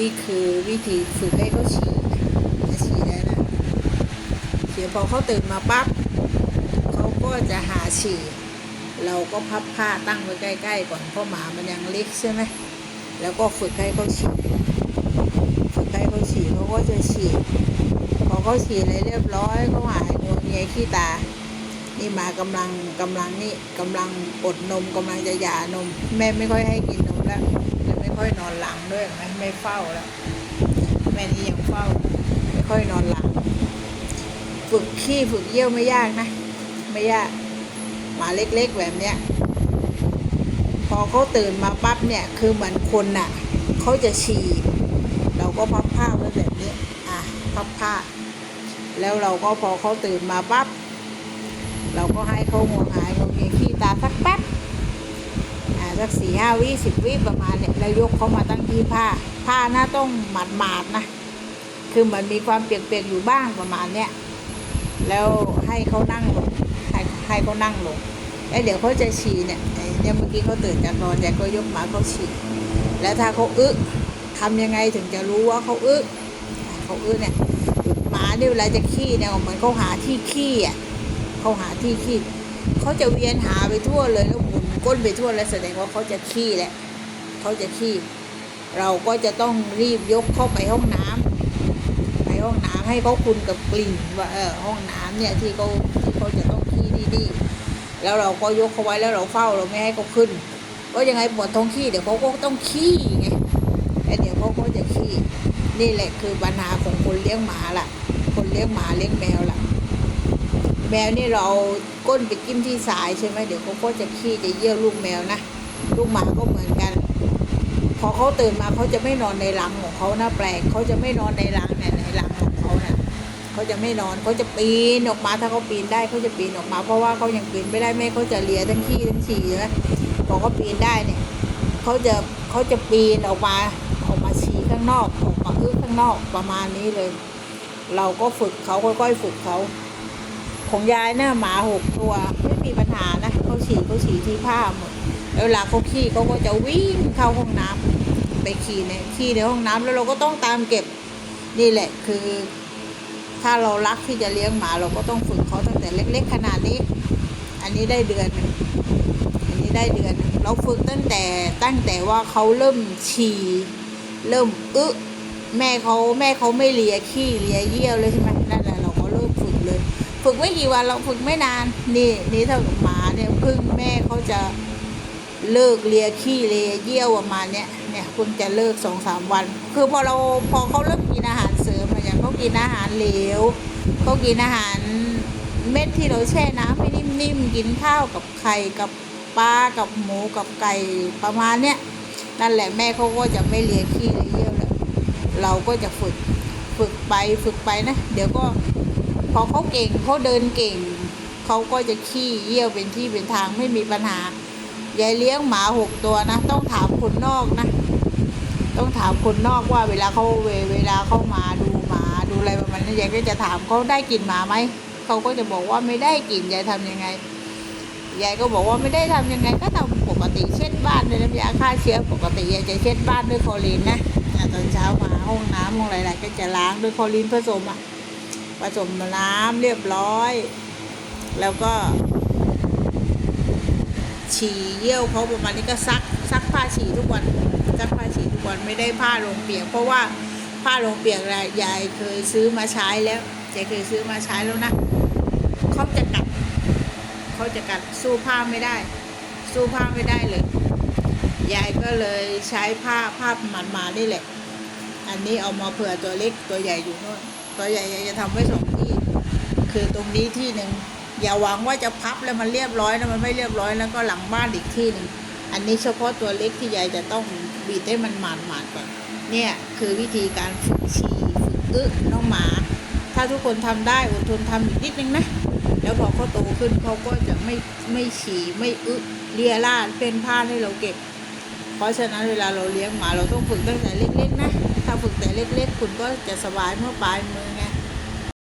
นี่คือวิธีฝึกให้เขาฉี่จะฉี่แล้วนะเดี๋ยวพอเขาตื่นมาปั๊บเขาก็จะหาฉี่ เราก็พับผ้าตั้งไว้ใกล้ ๆ ก่อนเพราะหมามันยังเล็กใช่ไหมแล้วก็ฝึกให้เขาฉี่ฝึกให้เขาฉี่เขาก็จะฉี่พอเขาฉี่อะไรเรียบร้อยเขาหายงัวเงียขี้ตา นี่หมากำลังกำลังนี่กำลังอดนมกำลังจะหย่านม แม่ไม่ค่อยให้กินนมแล้ว ไม่ค่อยนอนหลังด้วยไหมไม่เฝ้าแล้ว แม่นี่ยังเฝ้า ไม่ค่อยนอนหลัง ฝึกขี้ฝึกเยี่ยวไม่ยากนะ ไม่ยากหมาเล็กๆแบบเนี้ยพอเขาตื่นมาปั๊บเนี่ย คือเหมือนคนน่ะเขาจะฉี่เราก็พับผ้าไว้แบบนี้อะพับผ้า แล้วเราก็พอเขาตื่นมาปั๊บเราก็ให้เขาหัวหายงวงเงียขี้ตาสักแป๊บ อ่าสั กสี่ห้าวิสิบวิประมาณเนี่ยแล้วยกเขามาตั้งที่ผ้า ผ้าหน้าต้องหมาดหมาดๆนะ คือเหมันมีความเปียกๆอยู่บ้างประมาณเนี้ยแล้วให้เขานั่งลงให้ให้เขานั่งลงแล้วเดี๋ยวเขาจะฉี่เนี่ยเนี่ยเมื่อกี้เขาตื่นจากนอนยายก็ยกหมาเขาฉี่แล้วถ้าเขาอึทำยังไงถึงจะรู้ว่าเขาอึเขาอึเนี่ยหมาเนี่ยเวลาจะขี้เนี่ยเหมือนเขาหาที่ขี้อะเขาหาที่ขี้เขาจะเวียนหาไปทั่วเลยแล้วหมุน ก้นไปทั่วแล้วแสดงว่าเขาจะขี้แหละเขาจะขี้ เราก็จะต้องรีบยกเข้าไปห้องน้ำไปห้องน้ำให้เขาคุ้นกับกลิ่นว่าเออห้องน้ำเนี่ยที่เขาที่เขาจะต้องขี้ดีๆแล้วเราก็ยกเขาไว้แล้วเราเฝ้าเราไม่ให้เขาขึ้น ก็ยังไงปวดท้องขี้เดี๋ยวเขาก็ต้องขี้ไงแล้วเดี๋ยวเขาก็จะขี้นี่แหละคือปัญหาของคนเลี้ยงหมาล่ะ คนเลี้ยงหมาเลี้ยงแมวล่ะ แมวนี่เราก้นไปจิ้มที่สายใช่ไหมเดี๋ยวเขาก็จะขี้จะเยี่ยวลูกแมวนะลูกหมาก็เหมือนกัน พอเขาตื่นมาเขาจะไม่นอนในรังของเขานะแปลกเขาจะไม่นอนในรังเนี่ยในรังของเขาเนี่ยเขาจะไม่นอนเขาจะปีนออกมาถ้าเขาปีนได้เขาจะปีนออกมา เพราะว่าเขายังปีนไม่ได้แม่เขาจะเลียทั้งขี้ทั้งฉี่ใช่ไหมพอเขาปีนได้เนี่ยเขาจะเขาจะปีนออกมาออกมาฉี่ข้างนอกออกมาอึข้างนอกประมาณนี้เลย เราก็ฝึกเขาค่อยๆฝึกเขา ของยายเนี่ยหมาหกตัวไม่มีปัญหานะเขาฉี่เขาฉี่ที่ผ้าหมดเวลาเขาขี้เขาก็จะวิ่งเข้าห้องน้ำไปขี้ในขี้ในห้องน้ำแล้วเราก็ต้องตามเก็บนี่แหละคือ ถ้าเรารักที่จะเลี้ยงหมาเราก็ต้องฝึกเขาตั้งแต่เล็ก ๆ ขนาดนี้ อันนี้ได้เดือนหนึ่งอันนี้ได้เดือนหนึ่งเราฝึกตั้งแต่ตั้งแต่ว่าเขาเริ่มฉี่เริ่มอึแม่เขาแม่เขาไม่เลียขี้เลียเยี่ยวเลยใช่ไหมนั่นแหละเราก็เริ่มฝึก ฝึกไม่กี่วันเราฝึกไม่นาน นี่นี่ถ้าหมาเนี่ยพึ่งแม่เขาจะเลิกเลียขี้เลียเยี่ยวประมาณเนี้ยเนี่ยเพิ่งจะเลิกสองสามวัน คือพอเราพอเขาเริ่มกินอาหารเสริมอะอย่างเขากินอาหารเหลวเขากินอาหารเม็ดที่เราแช่น้ำให้นิ่มๆกินข้าวกับไข่กับปลากับหมูกับไก่ประมาณเนี้ยนั่นแหละแม่เขาก็จะไม่เลียขี้เลียเยี่ยวแล้วเราก็จะฝึกฝึกไปฝึกไปนะ เดี๋ยวก็ อเขาเก่งเขาเดินเก่ง เขาก็จะขี้เยี่ยวเป็นที่เป็นทางไม่มีปัญหายายเลี้ยงหมาหกตัวนะ ต้องถามคนนอกนะ ต้องถามคนนอกว่าเวลาเขาเวเวลาเขามาดูหมาดูอะไรประมาณนี้ยายก็จะถามเขาได้กลิ่นหมาไหมเขาก็จะบอกว่าไม่ได้กลิ่นยายทำยังไงยายก็บอกว่าไม่ได้ทำยังไงก็ทำปกติเช็ดบ้านด้วยน้ำยาฆ่าเชื้อปกติยายจะเช็ดบ้านด้วยคลอรีนนะตอนเช้ามาห้องน้ำห้องอะไรๆก็จะล้างด้วยคลอรีนผสมอะ ผสมน้ำเรียบร้อย แล้วก็ ฉี่เยี่ยวเขาประมาณนี้ก็ซักซักผ้าฉี่ทุกวันซักผ้าฉี่ทุกวันไม่ได้ผ้าลงเปียก เพราะว่าผ้าลงเปียกน่ะยายเคยซื้อมาใช้แล้วยายเคยซื้อมาใช้แล้วนะเขาจะกัดเขาจะกัดสู้ผ้าไม่ได้ สู้ผ้าไม่ได้เลยยายก็เลยใช้ผ้าผ้าหมันมานี่แหละ อันนี้เอามาเผื่อตัวเล็กตัวใหญ่อยู่โน่น ตัวใหญ่จะทำไว้สองที่ คือตรงนี้ที่หนึ่งอย่าหวังว่าจะพับแล้วมันเรียบร้อยนะมันไม่เรียบร้อยแล้วก็หลังบ้านอีกที่หนึ่งอันนี้เฉพาะตัวเล็กที่ยายจะต้องบีบให้มันหมาดหมาดก่อนเนี่ยคือวิธีการฝึกฉี่ฝึกอึน้องหมา ถ้าทุกคนทำได้อดทนทำอีกนิดนึงนะแล้วพอเขาโตขึ้นเขาก็จะไม่ไม่ฉี่ไม่อึเลียราดเป็นผ้าให้เราเก็บ เพราะฉะนั้นเวลาเราเลี้ยงหมาเราต้องฝึกตั้งแต่เล็กๆนะ ถ้าฝึกแต่เล็กๆ คุณก็จะสบายเมื่อปลายมือไง